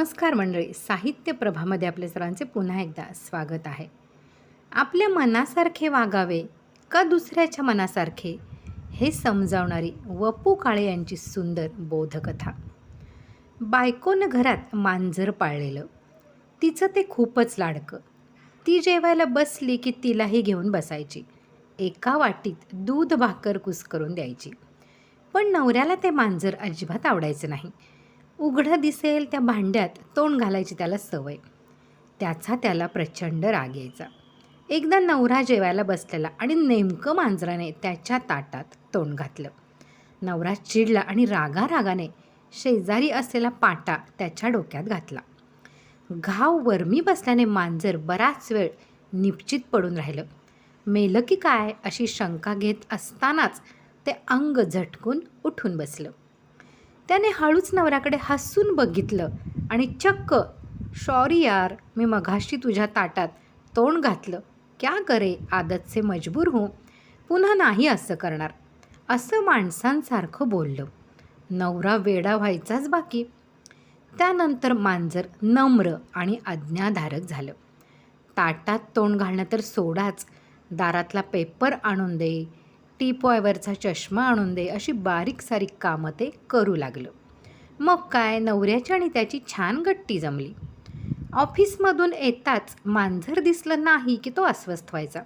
नमस्कार मंडळी साहित्य प्रभामध्ये आपल्या सर्वांचे पुन्हा एकदा स्वागत आहे. आपल्या मनासारखे वागावे का दुसऱ्याच्या मनासारखे? हे समजावणारी वपू काळे यांची सुंदर बोधकथा. बायकोनं घरात मांजर पाळलेलं. तिचं ते खूपच लाडकं. ती जेवायला बसली की तिलाही घेऊन बसायची. एका वाटीत दूध भाकर कुस्करून द्यायची. पण नवऱ्याला ते मांजर अजिबात आवडायचं नाही. उघडं दिसेल त्या भांड्यात तोंड घालायची त्याला सवय. त्याचा त्याला प्रचंड राग यायचा. एकदा नवरा जेवायला बसलेला आणि नेमकं मांजराने त्याच्या ताटात तोंड घातलं. नवरा चिडला आणि रागा रागाने शेजारी असलेला पाटा त्याच्या डोक्यात घातला. घाव वरमी बसल्याने मांजर बराच वेळ निपचित पडून राहिलं. मेलं की काय अशी शंका घेत असतानाच ते अंग झटकून उठून बसलं. त्याने हळूच नवऱ्याकडे हसून बघितलं आणि चक्क सॉरी यार मी मघाशी तुझ्या ताटात तोंड घातलं. क्या करे आदतचे मजबूर हो. पुन्हा नाही असं करणार. असं माणसांसारखं बोललं. नवरा वेडा व्हायचाच बाकी. त्यानंतर मांजर नम्र आणि आज्ञाधारक झालं. ताटात तोंड घालणं तर सोडाच. दारातला पेपर आणून दे टीपॉयवरचा चष्मा आणून दे अशी बारीक सारीक कामं ते करू लागलं. मग काय? नवऱ्याची आणि त्याची छान गट्टी जमली. ऑफिसमधून येताच मांजर दिसलं नाही की तो अस्वस्थ व्हायचा.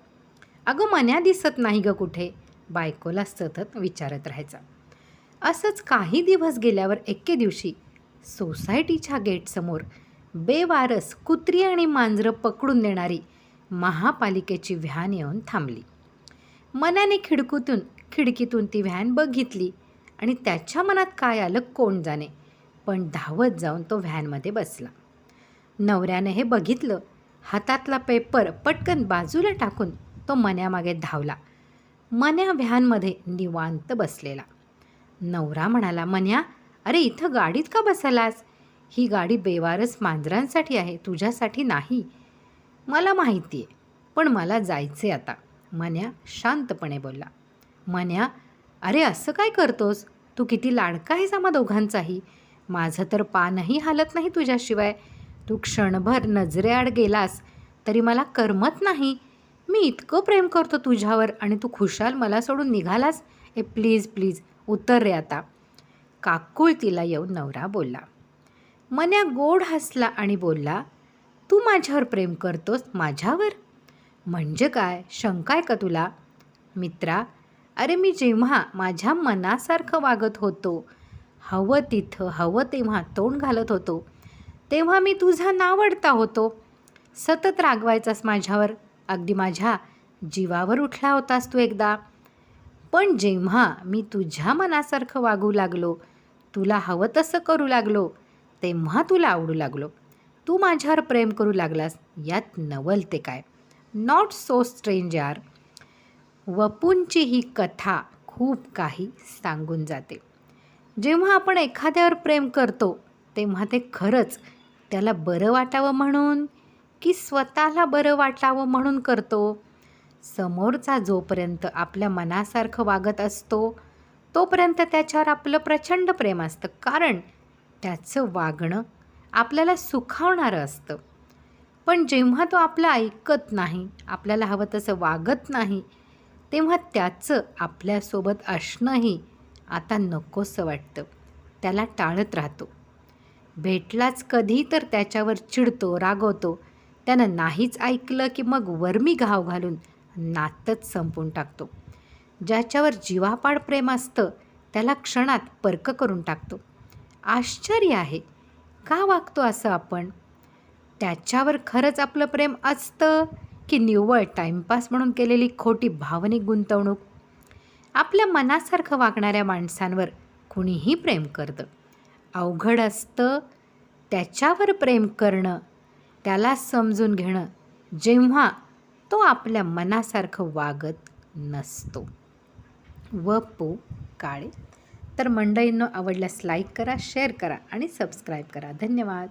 अगं मन्या दिसत नाही ग कुठे? बायकोला सतत विचारत राहायचा. असंच काही दिवस गेल्यावर एके दिवशी सोसायटीच्या गेटसमोर बेवारस कुत्री आणि मांजरं पकडून देणारी महापालिकेची व्हॅन येऊन थांबली. मनाने खिडकूतून खिडकीतून ती व्हॅन बघितली. आणि त्याच्या मनात काय आलं कोण जाणे. पण धावत जाऊन तो व्हॅनमध्ये बसला. नवऱ्यानं हे बघितलं. हातातला पेपर पटकन बाजूला टाकून तो मन्यामागे धावला. मन्या व्हॅनमध्ये निवांत बसलेला. नवरा म्हणाला मन्या अरे इथं गाडीत का बसलास? ही गाडी बेवारस मांजरांसाठी आहे तुझ्यासाठी नाही. मला माहिती आहे पण मला जायचे आता. मन्या शांतपणे बोलला. मन्या अरे असं काय करतोस? तू किती लाडका आहेस आम्हा दोघांचाही. माझं तर पानही हालत नाही तुझ्याशिवाय. तू क्षणभर नजरेआड गेलास तरी मला करमत नाही. मी इतकं प्रेम करतो तुझ्यावर आणि तू खुशाल मला सोडून निघालास? ए प्लीज प्लीज उतर रे आता. काकुळ तिला येऊन नवरा बोलला. मन्या गोड हसला आणि बोलला तू माझ्यावर प्रेम करतोस? माझ्यावर? म्हणजे काय? शंका आहे का तुला? मित्रा अरे मी जेव्हा माझ्या मनासारखं वागत होतो हवं तिथं हवं तेव्हा तोंड घालत होतो तेव्हा मी तुझा नावडता होतो. सतत रागवायचास माझ्यावर. अगदी माझ्या जीवावर उठला होतास तू एकदा. पण जेव्हा मी तुझ्या मनासारखं वागू लागलो तुला हवं तसं करू लागलो तेव्हा तुला आवडू लागलो. तू माझ्यावर प्रेम करू लागलास. यात नवलते काय? नॉट सो स्ट्रेंजार वपूंची ही कथा खूप काही सांगून जाते. जेव्हा आपण एखाद्यावर प्रेम करतो तेव्हा ते खरंच त्याला बरं वाटावं म्हणून की स्वतःला बरं वाटावं म्हणून करतो? समोरचा जोपर्यंत आपल्या मनासारखं वागत असतो तोपर्यंत त्याच्यावर आपलं प्रचंड प्रेम असतं. कारण त्याचं वागणं आपल्याला सुखावणारं असतं. पण जेव्हा तो आपलं ऐकत नाही आपल्याला हवं तसं वागत नाही तेव्हा त्याचं आपल्यासोबत असणंही आता नकोसं वाटतं. त्याला टाळत राहतो. भेटलाच कधी तर त्याच्यावर चिडतो रागवतो. त्यानं नाहीच ऐकलं की मग वर्मी घाव घालून नातच संपून टाकतो. ज्याच्यावर जीवापाड प्रेम असतं त्याला क्षणात पर्क करून टाकतो. आश्चर्य आहे. का वागतो असं आपण? त्याच्यावर खरंच आपलं प्रेम असतं की निव्वळ टाईमपास म्हणून केलेली खोटी भावनिक गुंतवणूक? आपल्या मनासारखं वागणाऱ्या माणसांवर कुणीही प्रेम करतं. अवघड असतं त्याच्यावर प्रेम करणं त्याला समजून घेणं जेव्हा तो आपल्या मनासारखं वागत नसतो. व पो काळे. तर मंडळींना आवडल्यास लाईक करा शेअर करा आणि सबस्क्राईब करा. धन्यवाद.